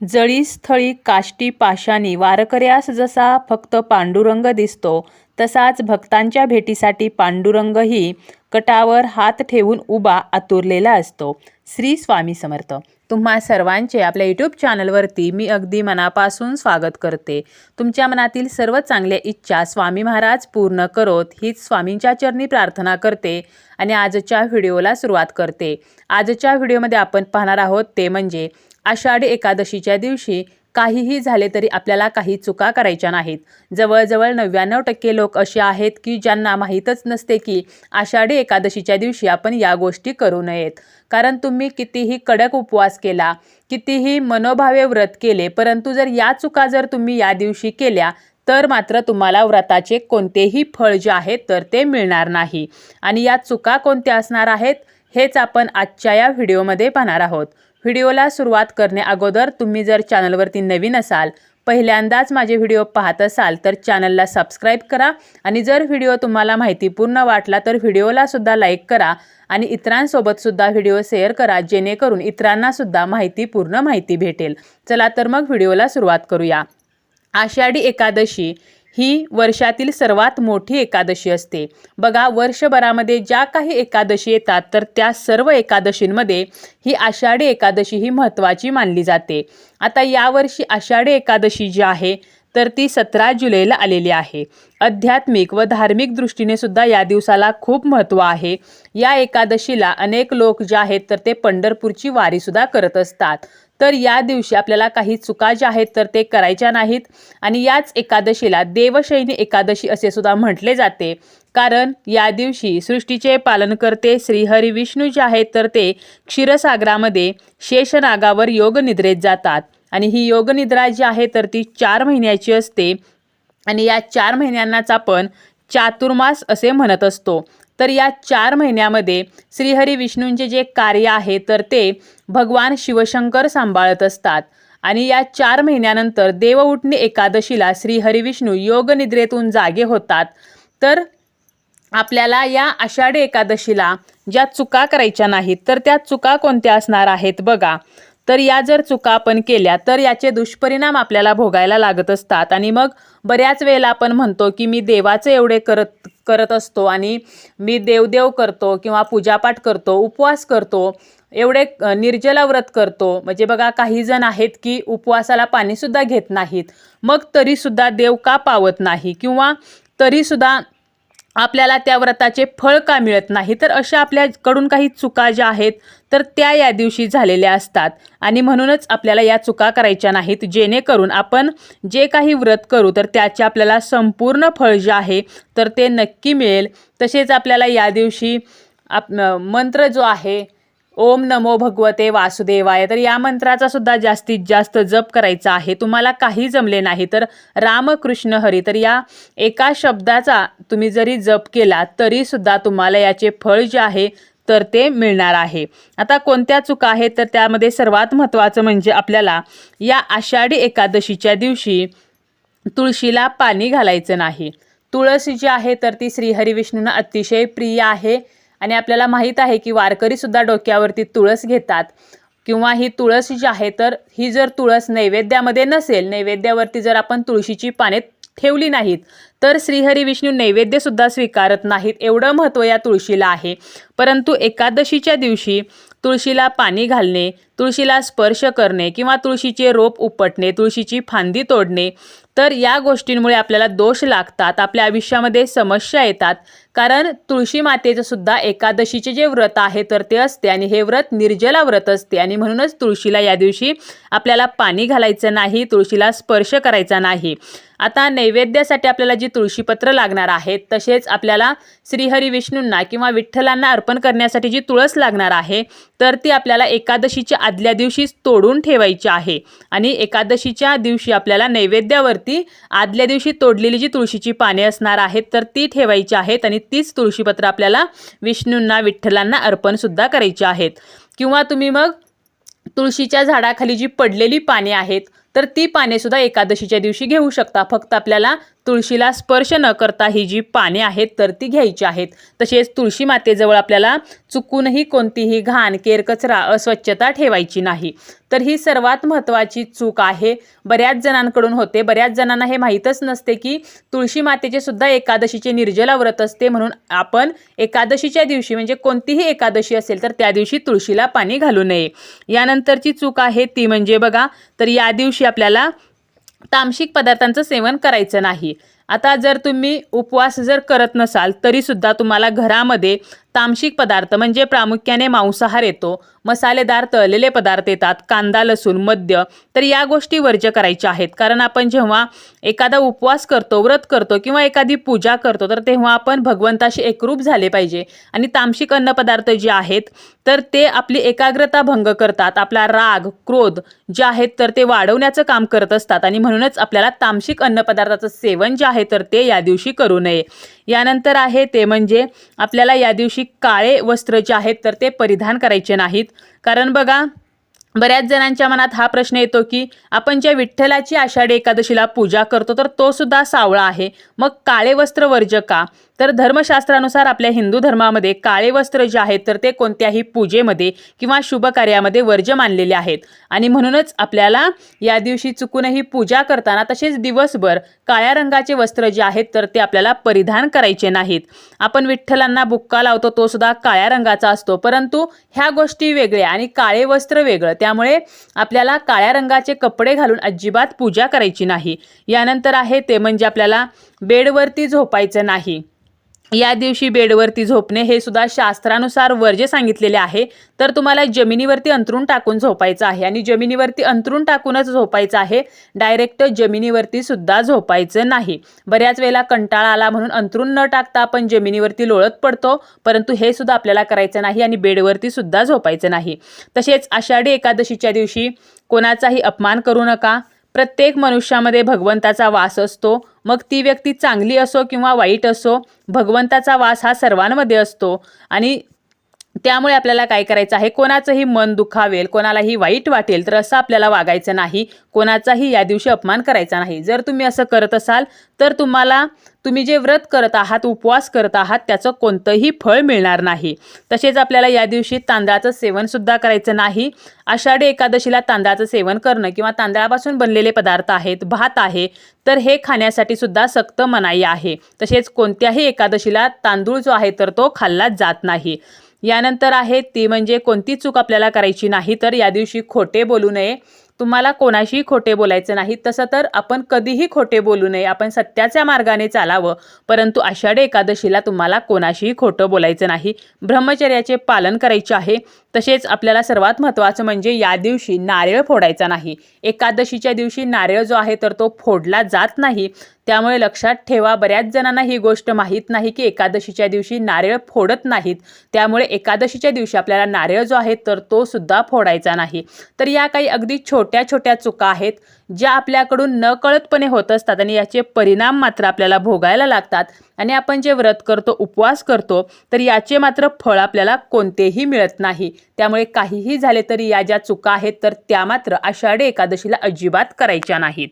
जळीस्थळी काष्टी पाशानी वारकऱ्यास जसा फक्त पांडुरंग दिसतो तसाच भक्तांच्या भेटीसाठी पांडुरंगही कटावर हात ठेवून उभा आतुरलेला असतो. श्री स्वामी समर्थ. तुम्हा सर्वांचे आपल्या यूट्यूब चॅनलवरती मी अगदी मनापासून स्वागत करते. तुमच्या मनातील सर्व चांगल्या इच्छा स्वामी महाराज पूर्ण करोत हीच स्वामींच्या चरणी प्रार्थना करते आणि आजच्या व्हिडिओला सुरुवात करते. आजच्या व्हिडिओमध्ये आपण पाहणार आहोत ते म्हणजे आषाढी एकादशीच्या दिवशी काहीही झाले तरी आपल्याला काही चुका करायच्या नाहीत. जवळजवळ नव्याण्णव टक्के लोक असे आहेत की ज्यांना माहीतच नसते की आषाढी एकादशीच्या दिवशी आपण या गोष्टी करू नयेत. कारण तुम्ही कितीही कडक उपवास केला कितीही मनोभावे व्रत केले परंतु जर या चुका जर तुम्ही या दिवशी केल्या तर मात्र तुम्हाला व्रताचे कोणतेही फळ जे आहे तर ते मिळणार नाही. आणि या चुका कोणत्या असणार आहेत हेच आपण आजच्या या व्हिडिओमध्ये पाहणार आहोत. व्हिडिओला सुरुवात करणे अगोदर तुम्ही जर चॅनलवरती नवीन असाल पहिल्यांदाच माझे व्हिडिओ पाहत असाल तर चॅनलला सबस्क्राईब करा आणि जर व्हिडिओ तुम्हाला माहितीपूर्ण वाटला तर व्हिडिओलासुद्धा लाईक करा आणि इतरांसोबतसुद्धा व्हिडिओ शेअर करा जेणेकरून इतरांनासुद्धा माहितीपूर्ण माहिती भेटेल. चला तर मग व्हिडिओला सुरुवात करूया. आषाढी एकादशी ही वर्षातील सर्वात मोठी एकादशी असते. बघा वर्षभरामध्ये ज्या काही एकादशी येतात तर त्या सर्व एकादशींमध्ये ही आषाढी एकादशी ही महत्त्वाची मानली जाते. आता यावर्षी आषाढी एकादशी जी आहे तर ती सतरा जुलैला आलेली आहे. आध्यात्मिक व धार्मिक दृष्टीने सुद्धा या दिवसाला खूप महत्त्व आहे. या एकादशीला अनेक लोक जे आहेत तर ते पंढरपूरची वारीसुद्धा करत असतात. तर या दिवशी आपल्याला काही चुका ज्या आहेत तर ते करायच्या नाहीत. आणि याच एकादशीला देवशैनी एकादशी असे सुद्धा म्हटले जाते. कारण या दिवशी सृष्टीचे पालनकर्ते श्रीहरी विष्णू जे आहेत तर ते क्षीरसागरामध्ये शेषनागावर योगनिद्रेत जातात. आणि ही योगनिद्रा जी आहे तर ती चार महिन्याची असते. आणि या चार महिन्यांनाच आपण चातुर्मास असे म्हणत असतो. तर या चार महिन्यामध्ये श्रीहरी विष्णूंचे जे कार्य आहे तर ते भगवान शिवशंकर सांभाळत असतात. आणि या चार महिन्यानंतर देवउठणी एकादशीला श्रीहरी विष्णू योगनिद्रेतून जागे होतात. तर आपल्याला या आषाढी एकादशीला ज्या चुका करायच्या नाहीत तर त्या चुका कोणत्या असणार आहेत बघा. तर या जर चुका आपण केल्या तर याचे दुष्परिणाम आपल्याला भोगायला लागत असतात. आणि मग बऱ्याच वेळेला आपण म्हणतो की मी देवाचं एवढे करत करत असतो आणि मी देवदेव करतो किंवा पूजापाठ करतो उपवास करतो एवढे निर्जला व्रत करतो. म्हणजे बघा काही जण आहेत की उपवासाला पाणीसुद्धा घेत नाहीत. मग तरीसुद्धा देव का पावत नाही? किंवा तरीसुद्धा आपल्याला त्या व्रताचे फळ का मिळत नाही? तर अशा आपल्याकडून काही चुका ज्या आहेत तर त्या या दिवशी झालेल्या असतात. आणि म्हणूनच आपल्याला या चुका करायच्या नाहीत. जेणेकरून आपण जे काही व्रत करू तर त्याचे आपल्याला संपूर्ण फळ जे आहे तर ते नक्की मिळेल. तसेच आपल्याला या दिवशी आप मंत्र जो आहे ओम नमो भगवते वासुदेवाय. तर या मंत्राचा सुद्धा जास्तीत जास्त जप करायचा आहे. तुम्हाला काही जमले नाही तर रामकृष्ण हरी. तर या एका शब्दाचा तुम्ही जरी जप केला तरी सुद्धा तुम्हाला याचे फळ जे आहे तर ते मिळणार आहे. आता कोणत्या चुका आहेत? तर त्यामध्ये सर्वात महत्त्वाचं म्हणजे आपल्याला या आषाढी एकादशीच्या दिवशी तुळशीला पाणी घालायचं नाही. तुळस जी आहे तर ती श्रीहरी विष्णूंना अतिशय प्रिय आहे. आणि आपल्याला माहीत आहे की वारकरीसुद्धा डोक्यावरती तुळस घेतात. किंवा ही तुळस जी आहे तर ही जर तुळस नैवेद्यामध्ये नसेल नैवेद्यावरती जर आपण तुळशीची पाने ठेवली नाहीत तर श्रीहरी विष्णू नैवेद्यसुद्धा स्वीकारत नाहीत एवढं महत्त्व या तुळशीला आहे. परंतु एकादशीच्या दिवशी तुळशीला पाणी घालणे तुळशीला स्पर्श करणे किंवा तुळशीचे रोप उपटणे तुळशीची फांदी तोडणे तर या गोष्टींमुळे आपल्याला दोष लागतात आपल्या आयुष्यामध्ये समस्या येतात. कारण तुळशी मातेचं सुद्धा एकादशीचे जे व्रत आहे तर ते असते आणि हे व्रत निर्जला व्रत असते आणि म्हणूनच तुळशीला या दिवशी आपल्याला पाणी घालायचं नाही तुळशीला स्पर्श करायचा नाही. आता नैवेद्यासाठी आपल्याला जी तुळशीपत्र लागणार आहेत तसेच आपल्याला श्रीहरी विष्णूंना किंवा विठ्ठलांना अर्पण करण्यासाठी जी तुळस लागणार आहे तर ती आपल्याला एकादशीच्या आदल्या दिवशीच तोडून ठेवायची आहे. आणि एकादशीच्या दिवशी आपल्याला नैवेद्यावरती आदल्या दिवशी तोडलेली जी तुळशीची पाने असणार आहेत तर ती ठेवायची आहेत आणि तीच तुळशीपत्र आपल्याला विष्णूंना विठ्ठलांना अर्पणसुद्धा करायची आहेत. किंवा तुम्ही मग तुळशीच्या झाडाखाली जी पडलेली पाने आहेत तर ती पाने सुद्धा एकादशीच्या दिवशी घेऊ शकता. फक्त आपल्याला तुळशीला स्पर्श न करता ही जी पाने आहेत तर ती घ्यायची आहेत. तसेच तुळशी मातेजवळ आपल्याला चुकूनही कोणतीही घाण केरकचरा अस्वच्छता ठेवायची नाही. तर ही सर्वात महत्त्वाची चूक आहे. बऱ्याच जणांकडून होते. बऱ्याच जणांना हे माहीतच नसते की तुळशी मातेचे सुद्धा एकादशीचे निर्जला व्रत असते म्हणून आपण एकादशीच्या दिवशी म्हणजे कोणतीही एकादशी असेल तर त्या दिवशी तुळशीला पाणी घालू नये. यानंतरची चूक आहे ती म्हणजे बघा तर या दिवशी आपल्याला तामसिक पदार्थांचं सेवन करायचं नाही. आता जर तुम्ही उपवास जर करत नसाल तरीसुद्धा तुम्हाला घरामध्ये तामसिक पदार्थ म्हणजे प्रामुख्याने मांसाहार येतो. मसालेदार तळलेले पदार्थ येतात. कांदा लसूण मद्य तर या गोष्टी वर्ज्य करायच्या आहेत. कारण आपण जेव्हा एखादा उपवास करतो व्रत करतो किंवा एखादी पूजा करतो तर तेव्हा आपण भगवंताशी एकरूप झाले पाहिजे. आणि तामसिक अन्नपदार्थ जे आहेत तर ते आपली एकाग्रता भंग करतात. आपला राग क्रोध जे आहेत तर ते वाढवण्याचं काम करत असतात. आणि म्हणूनच आपल्याला तामसिक अन्नपदार्थाचं सेवन जे आहे तर ते या दिवशी करू नये. यानंतर आहे ते म्हणजे आपल्याला या दिवशी काळे वस्त्र जे आहेत तर ते परिधान करायचे नाहीत. कारण बघा बऱ्याच जणांच्या मनात हा प्रश्न येतो की आपण ज्या विठ्ठलाची आषाढी एकादशीला पूजा करतो तर तो सुद्धा सावळा आहे. मग काळे वस्त्र वर्ज का? तर धर्मशास्त्रानुसार आपल्या हिंदू धर्मामध्ये काळे वस्त्र जे आहेत तर ते कोणत्याही पूजेमध्ये किंवा शुभ कार्यामध्ये वर्ज्य मानलेले आहेत. आणि म्हणूनच आपल्याला या दिवशी चुकूनही पूजा करताना तसेच दिवसभर काळ्या रंगाचे वस्त्र जे आहेत तर ते आपल्याला परिधान करायचे नाहीत. आपण विठ्ठलांना बुक्का लावतो तो सुद्धा काळ्या रंगाचा असतो. परंतु ह्या गोष्टी वेगळ्या आणि काळे वस्त्र वेगळं. त्यामुळे आपल्याला काळ्या रंगाचे कपडे घालून अजिबात पूजा करायची नाही. यानंतर आहे ते म्हणजे आपल्याला बेडवरती झोपायचं नाही. या दिवशी बेडवरती झोपणे हे सुद्धा शास्त्रानुसार वर्जे सांगितलेले आहे. तर तुम्हाला जमिनीवरती अंतरून टाकून झोपायचं आहे आणि जमिनीवरती अंतरून टाकूनच झोपायचं आहे. डायरेक्ट जमिनीवरती सुद्धा झोपायचं नाही. बऱ्याच वेळेला कंटाळा आला म्हणून अंतरून न टाकता आपण जमिनीवरती लोळत पडतो परंतु हे सुद्धा आपल्याला करायचं नाही आणि बेडवरती सुद्धा झोपायचं नाही. तसेच आषाढी एकादशीच्या दिवशी कोणाचाही अपमान करू नका. प्रत्येक मनुष्यामध्ये भगवंताचा वास असतो. मग ती व्यक्ती चांगली असो किंवा वाईट असो भगवंताचा वास हा सर्वांमध्ये असतो. आणि त्यामुळे आपल्याला काय करायचं आहे? कोणाचंही मन दुखावेल कोणालाही वाईट वाटेल तर असं आपल्याला वागायचं नाही. कोणाचाही या दिवशी अपमान करायचा नाही. जर तुम्ही असं करत असाल तर तुम्हाला तुम्ही जे व्रत करत आहात उपवास करत आहात त्याचं कोणतंही फळ मिळणार नाही. तसेच आपल्याला या दिवशी तांदळाचं सेवनसुद्धा करायचं नाही. आषाढी एकादशीला तांदळाचं सेवन करणं किंवा तांदळापासून बनलेले पदार्थ आहेत भात आहे तर हे खाण्यासाठी सुद्धा सक्त मनाई आहे. तसेच कोणत्याही एकादशीला तांदूळ जो आहे तर तो खाल्ला जात नाही. यानंतर आहे ती म्हणजे कोणती चूक आपल्याला करायची नाही तर या दिवशी खोटे बोलू नये. तुम्हाला कोणाशीही खोटे बोलायचं नाही तसं तर आपण कधीही खोटे बोलू नये. आपण सत्याच्या मार्गाने चालावं परंतु आषाढी एकादशीला तुम्हाला कोणाशीही खोटं बोलायचं नाही. ब्रह्मचर्याचे पालन करायचे आहे. तसेच आपल्याला सर्वात महत्त्वाचं म्हणजे या दिवशी नारळ फोडायचा नाही. एकादशीच्या दिवशी नारळ जो आहे तर तो फोडला जात नाही. त्यामुळे लक्षात ठेवा बऱ्याच जणांना ही गोष्ट माहीत नाही की एकादशीच्या दिवशी नारळ फोडत नाहीत. त्यामुळे एकादशीच्या दिवशी आपल्याला नारळ जो आहे तर तो सुद्धा फोडायचा नाही. तर या काही अगदी छोट्या छोट्या चुका आहेत. ज्या आपल्याकडून नकळतपणे होत असतात आणि याचे परिणाम मात्र आपल्याला भोगायला लागतात आणि आपण जे व्रत करतो उपवास करतो तर याचे मात्र फळ आपल्याला कोणतेही मिळत नाही. त्यामुळे काहीही झाले तरी या ज्या चुका आहेत तर त्या मात्र आषाढी एकादशीला अजिबात करायच्या नाहीत.